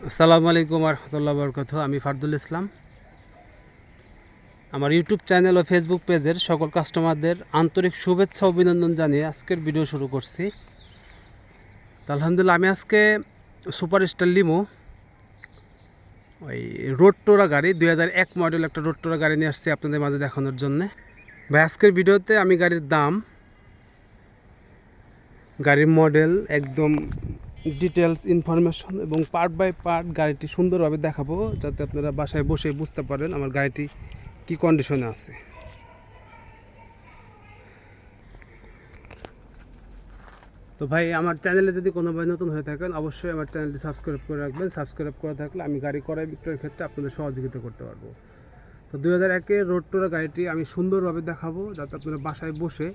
আসসালামু আলাইকুম রহমতুল্লাহ বরকত আমি ফারদুল ইসলাম। আমার ইউটিউব চ্যানেল ও ফেসবুক পেজের সকল কাস্টমারদের আন্তরিক শুভেচ্ছা অভিনন্দন জানিয়ে আজকের ভিডিও শুরু করছি। আলহামদুলিল্লাহ, আমি আজকে সুপার স্টার লিমো, ওই রোড টোরা গাড়ি, দুই এক মডেল একটা রোড টোরা গাড়ি নিয়ে আসছি আপনাদের মাঝে দেখানোর জন্যে। ভাই, আজকের ভিডিওতে আমি গাড়ির দাম, গাড়ির মডেল একদম ডিটেলস ইনফরমেশন এবং পার্ট বাই পার্ট গাড়িটি সুন্দরভাবে দেখাবো, যাতে আপনারা বাসায় বসে বুঝতে পারেন আমার গাড়িটি কি কন্ডিশনে আছে। তো ভাই, আমার চ্যানেলে যদি কোনো ভাই নতুন হয়ে থাকেন, অবশ্যই আমার চ্যানেলটি সাবস্ক্রাইব করে রাখবেন। সাবস্ক্রাইব করে থাকলে আমি গাড়ি করাই বিক্রয়ের ক্ষেত্রে আপনাদের সহযোগিতা করতে পারব। তো দুই হাজার একের রোড টোরা গাড়িটি আমি সুন্দরভাবে দেখাবো, যাতে আপনারা বাসায় বসে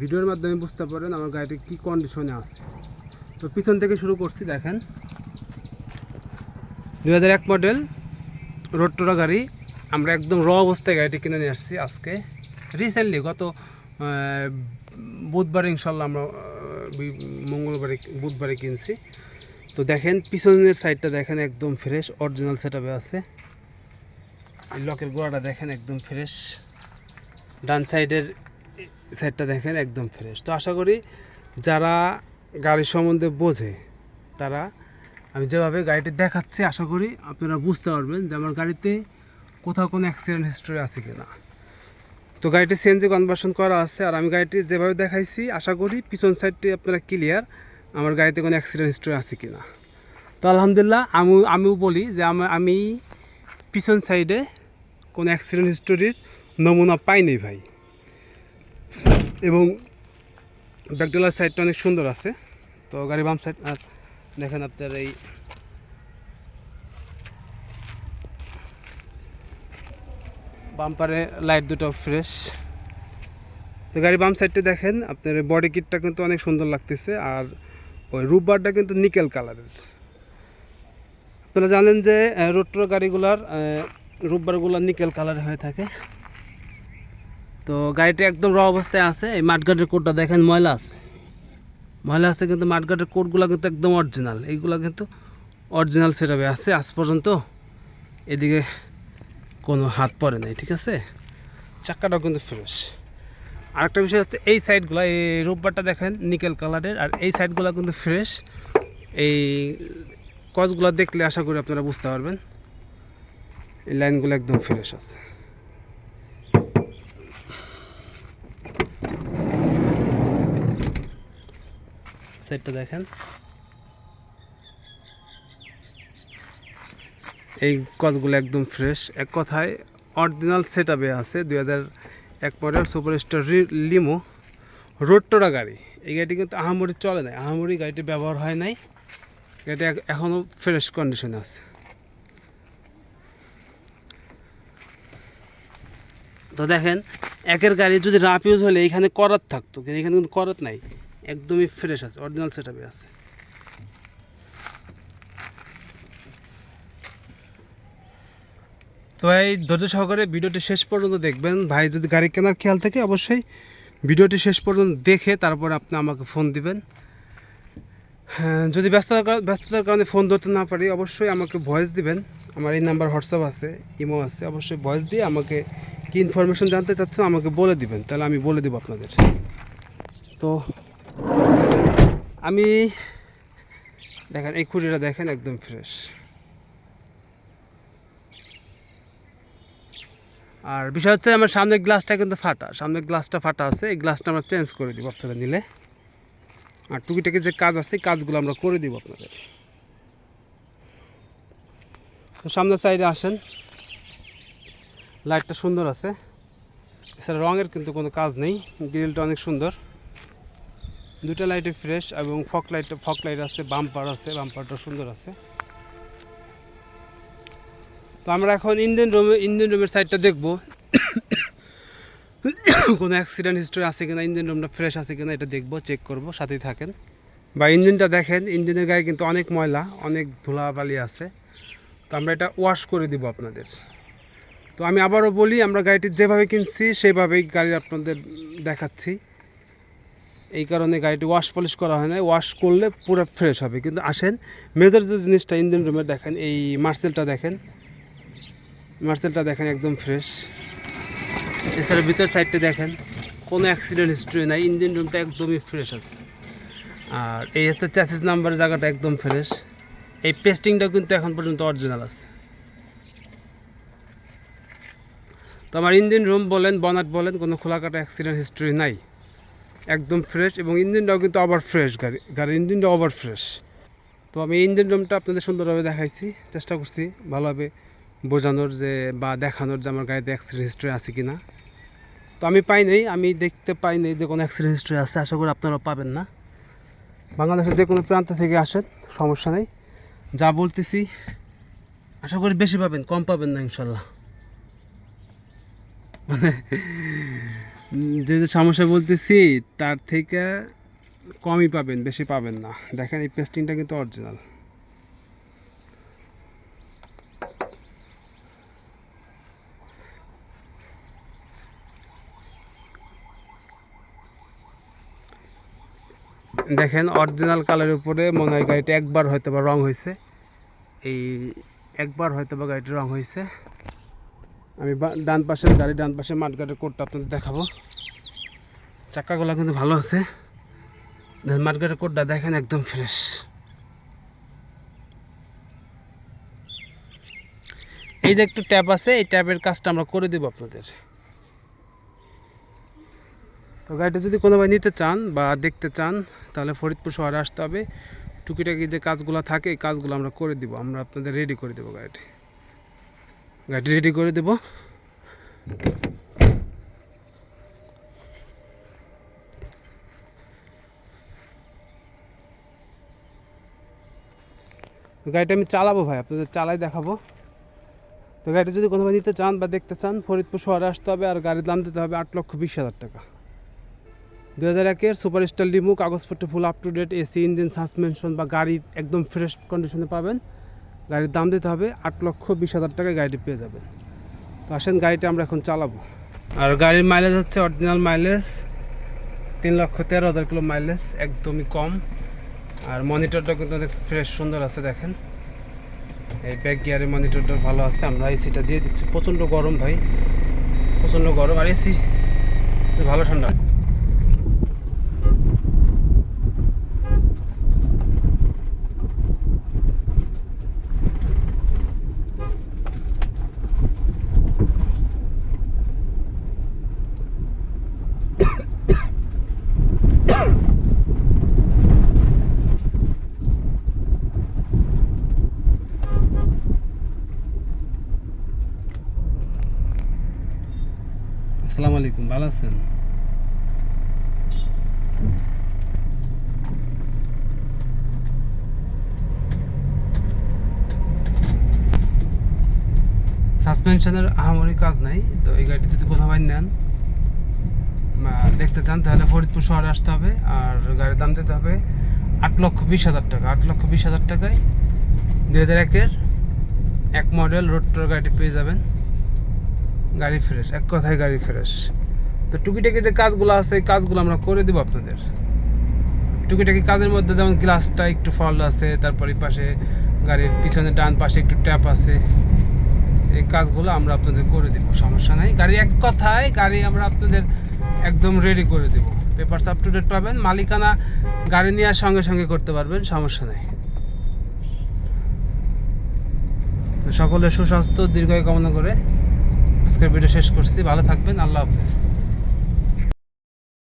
ভিডিওর মাধ্যমে বুঝতে পারেন আমার গাড়িটি কী কন্ডিশনে আছে। তো পিছন থেকে শুরু করছি, দেখেন। হাজার এক মডেল রোড টোরা গাড়ি। আমরা একদম র অবস্থায় গাড়িটি কিনে নিয়ে আসছি আজকে। রিসেন্টলি গত বুধবার ইনশাল্লাহ আমরা মঙ্গলবারে, বুধবারে কিনছি। তো দেখেন, পিছনের সাইডটা দেখেন একদম ফ্রেশ অরিজিনাল সেট আছে। লকের গোড়াটা দেখেন একদম ফ্রেশ ডান সাইডের সাইডটা দেখেন একদম ফ্রেশ তো আশা করি যারা গাড়ি সম্বন্ধে বোঝে তারা। আমি যেভাবে গাড়িটি দেখাচ্ছি, আশা করি আপনারা বুঝতে পারবেন যে আমার গাড়িতে কোথাও কোনো অ্যাক্সিডেন্ট হিস্ট্রি আছে কি না তো গাড়িটি সিএনজি কনভার্সন করা আছে আর আমি গাড়িটি যেভাবে দেখাইছি, আশা করি পিছন সাইডটি আপনারা ক্লিয়ার আমার গাড়িতে কোনো অ্যাক্সিডেন্ট হিস্ট্রি আছে কি না তো আলহামদুলিল্লাহ, আমি, আমিও বলি যে আমি পিছন সাইডে কোনো অ্যাক্সিডেন্ট হিস্টোরির নমুনা পাইনি ভাই। এবং ব্যাকডোলার সাইডটা অনেক সুন্দর আছে। তো গাড়ি বাম সাইড, আর দেখেন আপনার এই বাম্পারে লাইট দুটো ফ্রেশ। তো গাড়ি বাম সাইডটা দেখেন, আপনার বডি কিটটা কিন্তু অনেক সুন্দর লাগতেছে, আর ওই রূপবারটা কিন্তু নিকেল কালারের। আপনারা জানেন যে রোট্রো গাড়িগুলার রূপবারগুলো নিকেল কালারের হয়ে থাকে। তো গাড়িটা একদম র অবস্থায় আছে। এই মাঠঘাটের কোটটা দেখেন ময়লা আছে। ময়লা আছে কিন্তু মাঠঘাটের কোটগুলো কিন্তু একদম অরিজিনাল এইগুলো কিন্তু অরিজিনাল সেটাবে আছে। আজ পর্যন্ত এদিকে কোনো হাত পড়ে নাই, ঠিক আছে? চাক্কাটাও কিন্তু ফ্রেশ আরেকটা বিষয় হচ্ছে এই সাইডগুলো এই রোববারটা দেখেন নিকেল কালারের আর এই সাইডগুলো কিন্তু ফ্রেশ এই কচগুলো দেখলে আশা করি আপনারা বুঝতে পারবেন। এই লাইনগুলো একদম ফ্রেশ আছে। সাইডটা দেখেন। এই কচগুলো একদম ফ্রেশ এক কথায় অরিজিনাল সেট আপে আছে, দুই হাজার এক মডেল সুপার স্টার লিমো রোডটোরা গাড়ি। এই গাড়িটি কিন্তু আহামরি চলে নাই, আহামরি গাড়িটি ব্যবহার হয় নাই। গাড়িটি এখনও ফ্রেশ কন্ডিশনে আছে। তো দেখেন, একের গাড়ি যদি রাপ ইউজ হলে এখানে করাত থাকতো, কিন্তু এখানে কিন্তু করাত নাই। একদমই ফ্রেশ আছে অরিজিনাল সেট আছে। তো এই ধৈর্য সহকারে ভিডিওটি শেষ পর্যন্ত দেখবেন। ভাই যদি গাড়ি কেনার খেয়াল থাকে অবশ্যই ভিডিওটি শেষ পর্যন্ত দেখে তারপর আপনি আমাকে ফোন দিবেন। হ্যাঁ, যদি ব্যস্ততার ব্যস্ততার কারণে ফোন ধরতে না পারি অবশ্যই আমাকে ভয়েস দিবেন। আমার এই নাম্বার হোয়াটসঅ্যাপ আছে ইমো আছে অবশ্যই ভয়েস দিয়ে আমাকে কি ইনফরমেশন জানতে চাচ্ছেন আমাকে বলে দিবেন। তাহলে আমি বলে দেবো আপনাদের। তো আমি, দেখেন, এই খুঁটিটা দেখেন, একদম ফ্রেশ আর বিষয় হচ্ছে, আমার সামনের গ্লাসটা কিন্তু ফাটা। সামনের গ্লাসটা ফাটা আছে, এই গ্লাসটা আমরা চেঞ্জ করে দিব আপনারা নিলে। আর টুকিটাকি যে কাজ আছে কাজগুলো আমরা করে দিব আপনাদের। তো সামনের সাইডে আসেন। লাইটটা সুন্দর আছে। এছাড়া রঙের কিন্তু কোনো কাজ নেই। গ্রিলটা অনেক সুন্দর। দুটো লাইটে ফ্রেশ এবং ফক লাইট ফক লাইট আছে, বাম্পার আছে, বাম্পারটা সুন্দর আছে। তো আমরা এখন ইঞ্জিন রুমে ইঞ্জিন রুমের সাইডটা দেখব। কোনো অ্যাক্সিডেন্ট হিস্টোরি আছে কিনা ইঞ্জিন রুমটা ফ্রেশ আছে কিনা এটা দেখব, চেক করব, সাথেই থাকেন। বা ইঞ্জিনটা দেখেন, ইঞ্জিনের গায়ে কিন্তু অনেক ময়লা, অনেক ধুলাবালি আছে। তো আমরা এটা ওয়াশ করে দিব আপনাদের। তো আমি আবারও বলি, আমরা গাড়িটি যেভাবে কিনছি, সেভাবেই গাড়ি আপনাদের দেখাচ্ছি। এই কারণে গাড়িটি ওয়াশ পলিশ করা হয় না ওয়াশ করলে পুরো ফ্রেশ হবে। কিন্তু আসেন মেজর যে জিনিসটা ইঞ্জিন রুমে দেখেন, এই মার্সেলটা দেখেন। মার্সেলটা দেখেন একদম ফ্রেশ এছাড়া ভিতর সাইডটা দেখেন, কোনো অ্যাক্সিডেন্ট হিস্ট্রি নাই। ইঞ্জিন রুমটা একদমই ফ্রেশ আছে। আর এই হচ্ছে চ্যাসিস নাম্বার জায়গাটা একদম ফ্রেশ এই পেস্টিংটা কিন্তু এখন পর্যন্ত অরিজিনাল আছে। তো আমার ইঞ্জিন রুম বলেন বনাট বলেন, কোনো খোলাকাটা অ্যাক্সিডেন্ট হিস্ট্রি নাই। একদম ফ্রেশ এবং ইঞ্জিনটাও কিন্তু আবার ফ্রেশ গাড়ি। গাড়ির ইঞ্জিনটা আবার ফ্রেশ তো আমি ইঞ্জিন রুমটা আপনাদের সুন্দরভাবে দেখাইছি। চেষ্টা করছি ভালোভাবে বোঝানোর যে বা দেখানোর যে আমার গাড়িতে অ্যাক্সিডেন্ট হিস্ট্রি আছে কি না তো আমি পাই নাই, আমি দেখতে পাই নাই যে কোনো অ্যাক্সিডেন্ট হিস্ট্রি আছে, আশা করি আপনারাও পাবেন না। বাংলাদেশের যে কোনো প্রান্ত থেকে আসেন, সমস্যা নেই। যা বলতেছি, আশা করি বেশি পাবেন, কম পাবেন না ইনশাল্লাহ। মানে যে যে সমস্যা বলতেছি, তার থেকে কমই পাবেন, বেশি পাবেন না। দেখেন, এই পেস্টিংটা কিন্তু অরিজিনাল দেখেন অরিজিনাল কালারের উপরে মনে হয় গাড়িটা একবার হয়তো বা রং হয়েছে। এই একবার হয়তো বা গাড়িটা রং হয়েছে। আমি ডান পাশে গাড়ি ডান পাশে মাঠগাটের কোডটা আপনাদের দেখাবো। চাকাগুলো কিন্তু ভালো আছে। মাঠগাটের কোডটা দেখেন, একদম ফ্রেশ এই যে একটু ট্যাপ আছে, এই ট্যাপের কাজটা আমরা করে দেবো আপনাদের। তো গাড়িটা যদি কোনো ভাই নিতে চান বা দেখতে চান, তাহলে ফরিদপুর শহরে আসতে হবে। টুকিটাকি যে কাজগুলো থাকে, এই কাজগুলো আমরা করে দিব। আমরা আপনাদের রেডি করে দেবো গাড়িটি। গাড়িটি রেডি করে দেবো। গাড়িটা আমি চালাবো ভাই, আপনাদের চালাই দেখাবো। তো গাড়িটা যদি কোথাও নিতে চান বা দেখতে চান, ফরিদপুর শহরে আসতে হবে আর গাড়ির দাম দিতে হবে আট লক্ষ বিশ হাজার টাকা। দু হাজার একের সুপার স্টার লিমু কাগজপত্র full up to date AC engine suspension বা গাড়ি একদম ফ্রেশ কন্ডিশনে পাবেন। গাড়ির দাম দিতে হবে আট লক্ষ বিশ হাজার টাকায় গাড়িটি পেয়ে যাবেন। তো আসেন, গাড়িটা আমরা এখন চালাবো। আর গাড়ির মাইলেজ হচ্ছে অরিজিনাল মাইলেজ তিন লক্ষ তেরো হাজার কিলো মাইলেজ একদমই কম। আর মনিটরটা কিন্তু অনেক ফ্রেশ সুন্দর আছে, দেখেন। এই ব্যাক গিয়ারের মনিটরটা ভালো আছে, আমরা এসিটা দিয়ে দিচ্ছি। প্রচণ্ড গরম ভাই, প্রচণ্ড গরম। আর এসি ভালো ঠান্ডা। আসসালামু আলাইকুম, ভালো আছেন? সাসপেনশনের আহামরি কাজ নাই, তো এই গাড়িটি যদি কোথাও নেন দেখতে চান, তাহলে ফরিদপুর শহরে আসতে হবে, আর গাড়ির দাম দিতে হবে আট লক্ষ বিশ হাজার টাকা। আট লক্ষ বিশ হাজার টাকায় দুই হাজার একের এক মডেল রোডটোর গাড়িটি পেয়ে যাবেন। গাড়ি ফ্রেশ, এক কথায় গাড়ি ফ্রেশ। তো টুকিটাকি যে কাজগুলো আছে, এই কাজগুলো আমরা করে দেবো আপনাদের। টুকিটাকি কাজের মধ্যে যেমন গ্লাসটা একটু ফল আছে, তারপর পাশে গাড়ির পিছনে ডান পাশে একটু ট্যাপ আছে, এই কাজগুলো আমরা আপনাদের করে দেবো, সমস্যা নাই। গাড়ি এক কথায়, গাড়ি আমরা আপনাদের একদম রেডি করে দেব। পেপারস আপ টু ডেট পাবেন, মালিকানা গাড়ি নেওয়ার সঙ্গে সঙ্গে করতে পারবেন, সমস্যা নেই। সকলের সুস্বাস্থ্য, দীর্ঘায় কামনা করে আজকের ভিডিও শেষ করছি। ভালো থাকবেন আল্লাহ হাফেজ।